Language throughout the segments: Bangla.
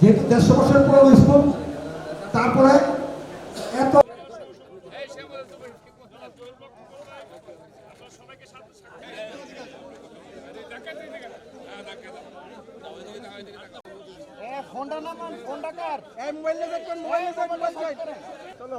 যেহেতু দেড়শো বছরের পুরনো স্কুল তারপরে এত কার মোবাইলে দেখবেন চলো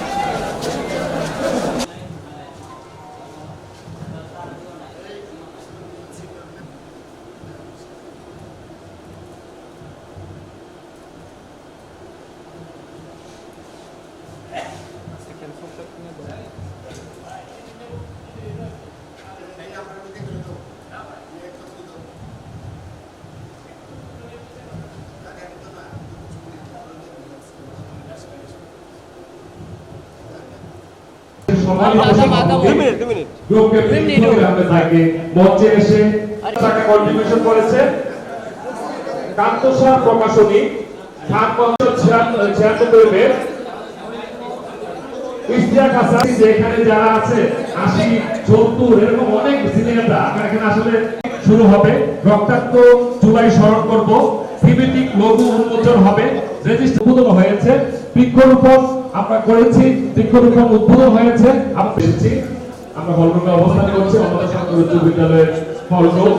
মঞ্চে এসে টাকা কন্ট্রিবিউশন করেছে। কান্তসার প্রকাশনী খান ছিয়ানব্বই ইশতিয়াক হাসান যে এখানে যারা আছে আশি সত্তর এরকম অনেক সিনিয়ররা আমরা এখানে আসলে শুরু হবে। রক্তাক্ত জুলাই স্মরণ করব। থিমেটিক লঘু উন্মোচন হবে। রেজিস্টার হয়েছে। বৃক্ষরোপণ আমরা করেছি বৃক্ষরোপণ উদ্বোধন হয়েছে আমরা পেয়েছি আমরা হলরুমে অবস্থান করছি সাথে উচ্চ বিদ্যালয়ের হলরুম।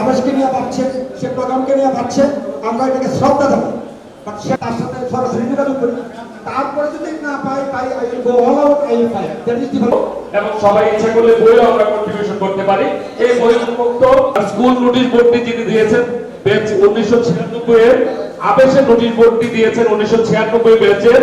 আবাসকে নিয়ে পাচ্ছে সে প্রোগ্রামকে নিয়ে পাচ্ছে আমরা এটাকে শ্রদ্ধা দেবো। বাট সে তার সাথে সরাসরি যোগাযোগ করি। তারপরে যদি না পাই পাই I will go all out I will fight that is the এবং সবাই ইচ্ছা করলে বইও আমরা কন্ট্রিবিউশন করতে পারি। এই বহির্মুক্ত স্কুল নোটিশ বোর্ডটি যিনি দিয়েছেন বেঞ্চ উনিশশো ছিয়ানব্বই এর। আবেশে নোটিশ বোর্ডটি দিয়েছেন উনিশশো ছিয়ানব্বই বেঞ্চের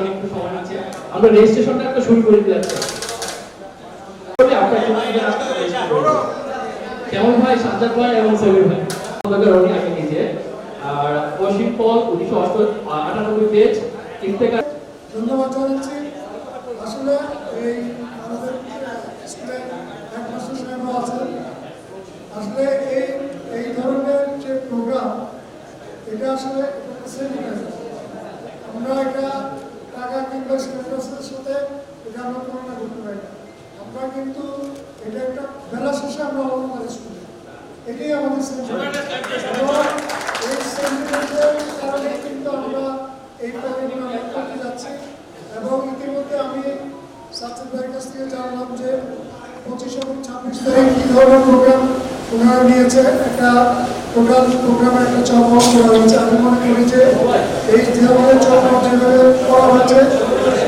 আমরা রেজিস্ট্রেশনটা একটা শুরু করে দিলাম। কেমন ভাই? সাজ্জাদ ভাই এবং সবির ভাই। আমাদের রনি আগে নিজে আর অসীম পল, উনিশশো আটানব্বই পেজ ইফতেকার ধন্যবাদ জানাচ্ছি। আসলে এই আমাদের স্কুলে এক মাস্টার সাহেবরা আছেন। আসলে এই এই ধরনের যে প্রোগ্রাম এটা আসলে আমরা এটা টাকা কিংবা সিলেবাসের সাথে এটা আমরা তুলনা করতে পারি না। আমরা কিন্তু এটা একটা বেলা শেষে আমরা আমাদের স্কুলে। এটাই আমাদের সেমিনার এই সেমিনারের কারণে কিন্তু আমরা এই প্রোগ্রামগুলো অনেক করতে যাচ্ছি। এবং ইতিমধ্যে আমি ভাইয়ের কাছ থেকে জানলাম যে পঁচিশ এবং ছাব্বিশ তারিখ কী ধরনের প্রোগ্রাম ওনারা নিয়েছে। একটা টোটাল একটা চমক করা হয়েছে। আমি মনে করি যে এই ধরনের চমক যেভাবে করা হয়েছে,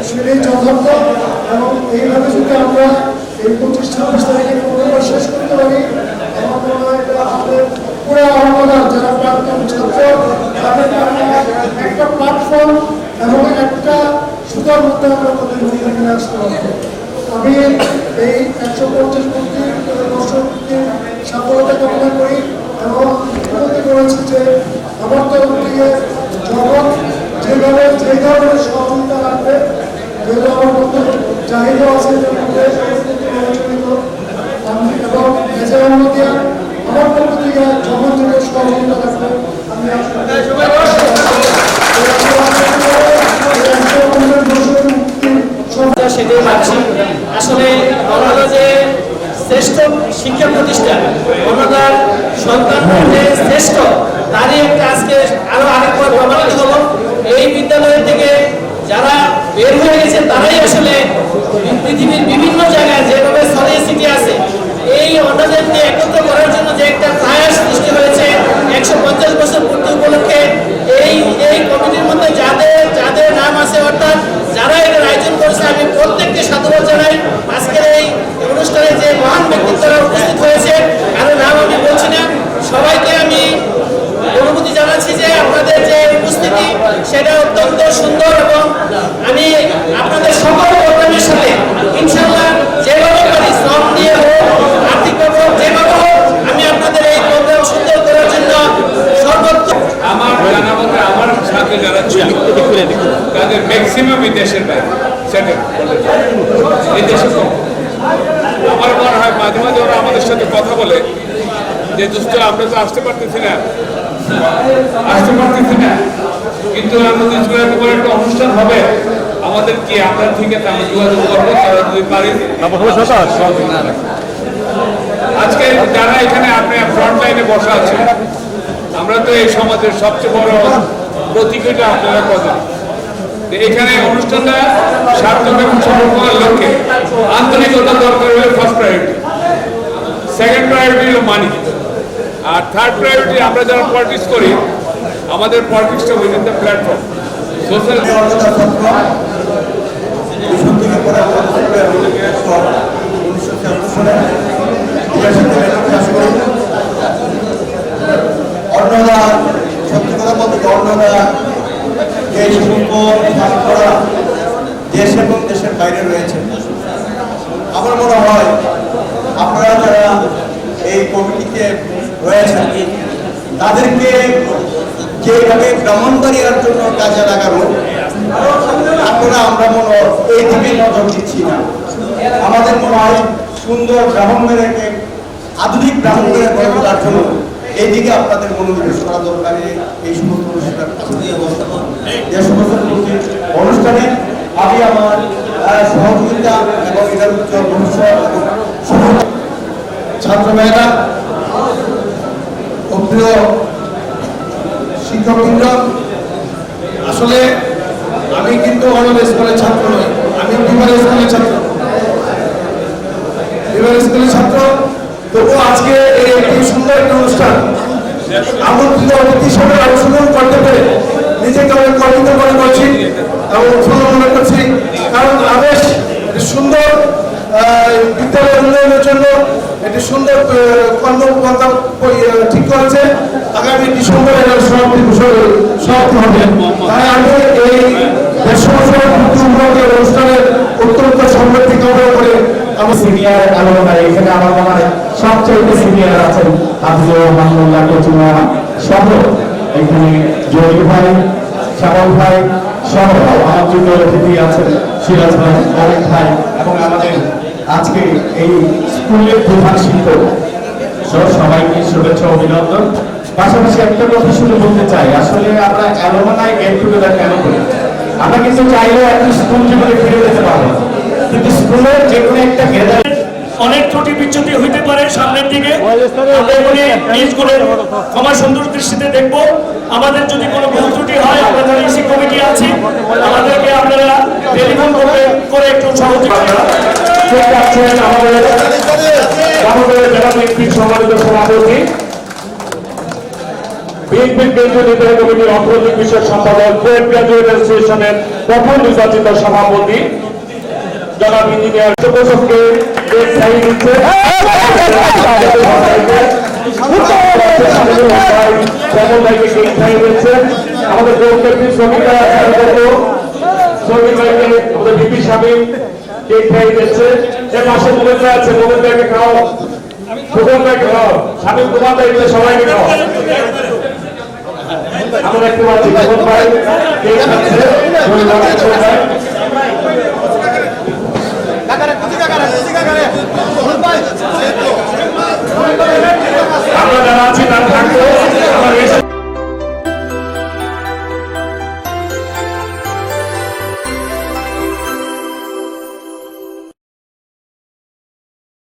সেটাই যথার্থ। এবং এইভাবে যদি আমরা এই পঁচিশ, ছাব্বিশ তারিখে প্রোগ্রামটা শেষ করতে পারি আমাদের যারা ছাত্র, তাদের একটা প্ল্যাটফর্ম এবং একটা সুতার মধ্যে আমরা আমি এই একশো পঞ্চাশ মূর্তি দর্শকদের সফলতা কামনা করি এবং উপলব্ধি করেছি যে আমার তরফ থেকে জগৎ যেভাবে যে ধরনের সহযোগিতা রাখবে যেগুলো আমার মধ্যে আসলে যে শ্রেষ্ঠ শিক্ষা প্রতিষ্ঠান শ্রেষ্ঠ, তারই একটা আজকে আরও আরেকবার প্রমাণিত হলো। এই বিদ্যালয় থেকে হয়ে গেছে, তারাই আসলে পৃথিবীর বিভিন্ন জায়গায় যেভাবে সলিয়ে সিটি আছে, এই অন্যদেরকে একত্র করার জন্য যে একটা প্রায়াস সৃষ্টি হয়েছে, একশো পঞ্চাশ বছর বলে যে দোস্ত আমরা তো আসতে পারতেছি না। আসতে পারতেছি না। কিন্তু আমাদের স্কুলের উপর একটা অনুষ্ঠান হবে। আমাদের কি আমরা ঠিক আছে আমরা যোগাযোগ করব তারা যদি পারি। আজকে যারা এখানে আপনি ফ্রন্ট লাইনে বসা আছেন আমরা তো এই সমাজের সবচেয়ে বড় প্রতীকটা আপনারা করেন এখানে অনুষ্ঠানটা সার্থক এবং সফল করার লক্ষ্যে আন্তরিকতা দরকার হলে ফার্স্ট প্রায়োরিটি সেকেন্ড প্রায়োরিটি হলো মানি আর থার্ড প্রায়োরিটি আমরা যারা পলিটিক্স করি, আমাদের পলিটিক্সটা উইদিন দ্য প্ল্যাটফর্ম সোশ্যাল সত্যি দেশ এবং দেশের বাইরে রয়েছে আমার মনে হয় আপনারা যারা এই কমিটিতে রয়েছেন তাদেরকে ব্রাহ্মণবাড়িয়ার জন্য কাজে আপনারা, আমরা মনে এই দিকে নজর দিচ্ছি না। আমাদের মনে হয় সুন্দর আধুনিক ব্রাহ্মণবাড়িয়া গড়ে তোলার জন্য এইদিকে আপনাদের মনোনিবেশ করা দরকার এই- সমস্ত অনুষ্ঠান অনুষ্ঠানে আমি আমার সহযোগিতা এবং এটার উজ্জ্বল ভবিষ্যৎ ছাত্র মেয়েরা শিক্ষকবৃন্দ আসলে আমি কিন্তু অনল স্কুলের ছাত্র নই আমি বিমান স্কুলের ছাত্র। বিমান স্কুলের ছাত্র, তবুও আজকে এই একটি সুন্দর একটি অনুষ্ঠান। আমন্ত্রিত অতিথি হিসেবে অংশগ্রহণ করতে পেরে নিজেকে অনেক গর্বিত মনে করছি এবং উৎফুল্ল মনে করছি। কারণ আবেশ সুন্দর বিদ্যালয় উন্নয়নের জন্য একটি সুন্দর কর্মপন্থা ঠিক করেছে। আগামী ডিসেম্বরে এর সমাপ্তি সমাপ্তি হবে। তাই আমি এই অনুষ্ঠানের অত্যন্ত সমৃদ্ধি কামনা করে আমি সিনিয়র আলোচনা এখানে আমার মনে হয় সবচেয়ে সিনিয়র আছেন, হাফিজুর রহমানুল্লাহ কচুমা সহ এখানে জয়ী ভাই, শ্যামল ভাই, সহ আমার যুদ্ধ অতিথি আছেন, সিরাজ ভাই অনেক ভাই, এবং আমাদের আজকে এই স্কুলের প্রধান শিক্ষক সবাইকে শুভেচ্ছা, অভিনন্দন। পাশাপাশি একটা কথা শুনে বলতে চাই, আসলে আমরা অ্যালোমানাই গেট টুগেদার কেন করি? আমরা কিন্তু চাইলেও একটা স্কুল জীবনে ফিরে যেতে পারব কিন্তু স্কুলের যে কোনো একটা গেদার অনেক ত্রুটি বিচ্যুতি হইতে পারে সামনের দিকে। ক্ষমা সুন্দর দৃষ্টিতে দেখব। আমাদের যদি কোনো ভুল ত্রুটি হয়, আমরা যারা ইসি কমিটি আছি। আমাদেরকে আপনারা টেলিফোন করে একটু সহযোগিতা আমাদের আমাদের জেলা বিএনপির নির্বাচিত সভাপতি। জনাব ইঞ্জিনিয়ার আমাদের শ্রমিকরা শ্রমিক আমাদের বিপি স্বামী কেক খাই দিচ্ছে এ পাশে মোমেন্দ্র আছে মোমেন্দ্র ভাইকে খাও সুগন ভাইকে খাও স্বামী কুমার ভাইকে সবাইকে খাও আমরা একটু আছি ভাই কেক খাচ্ছে।